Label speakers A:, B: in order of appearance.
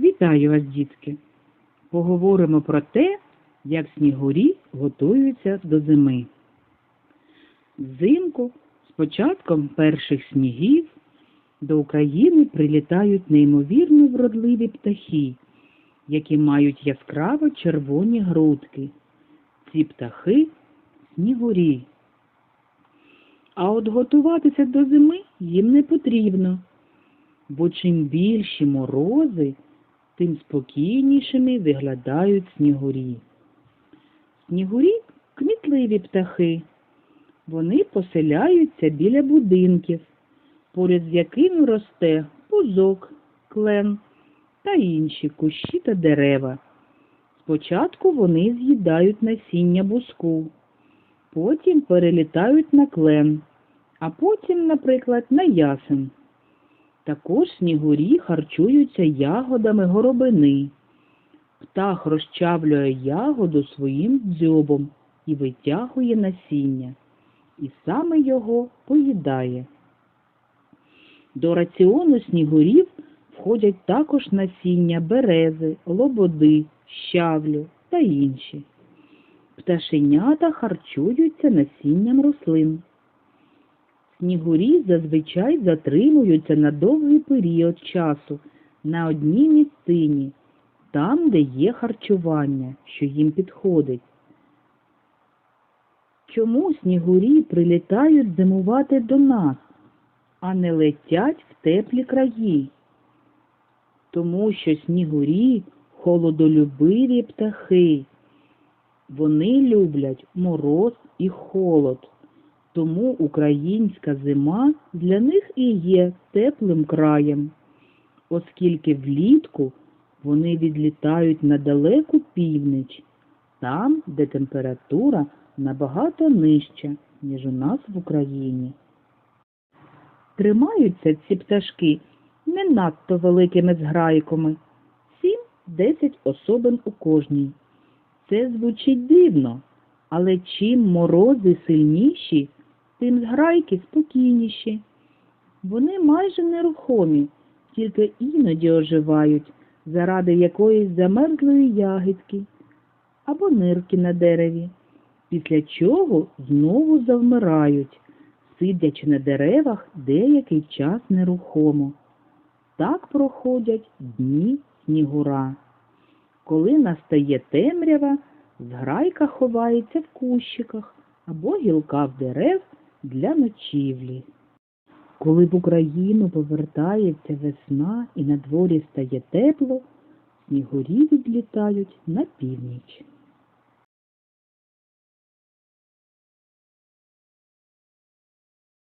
A: Вітаю вас, дітки! Поговоримо про те, як снігурі готуються до зими. Взимку, з початком перших снігів, до України прилітають неймовірно вродливі птахи, які мають яскраво червоні грудки. Ці птахи снігурі. А от готуватися до зими їм не потрібно, бо чим більші морози, тим спокійнішими виглядають снігурі. Снігурі кмітливі птахи. Вони поселяються біля будинків, поряд з якими росте пузок, клен та інші кущі та дерева. Спочатку вони з'їдають насіння буску, потім перелітають на клен, а потім, наприклад, на ясен. Також снігурі харчуються ягодами горобини. Птах розчавлює ягоду своїм дзьобом і витягує насіння, і саме його поїдає. До раціону снігурів входять також насіння берези, лободи, щавлю та інші. Пташенята харчуються насінням рослин. Снігурі зазвичай затримуються на довгий період часу на одній місцині, там, де є харчування, що їм підходить. Чому снігурі прилітають зимувати до нас, а не летять в теплі краї? Тому що снігурі холодолюбиві птахи. Вони люблять мороз і холод. Тому українська зима для них і є теплим краєм, оскільки влітку вони відлітають на далеку північ, там, де температура набагато нижча, ніж у нас в Україні. Тримаються ці пташки не надто великими зграйками, 7-10 особин у кожній. Це звучить дивно, але чим морози сильніші, тим зграйки спокійніші. Вони майже нерухомі, тільки іноді оживають заради якоїсь замерзлої ягідки або нирки на дереві, після чого знову завмирають, сидячи на деревах деякий час нерухомо. Так проходять дні снігура. Коли настає темрява, зграйка ховається в кущиках або гілках дерев для ночівлі. Коли в Україну повертається весна і на дворі стає тепло, снігурі відлітають на північ.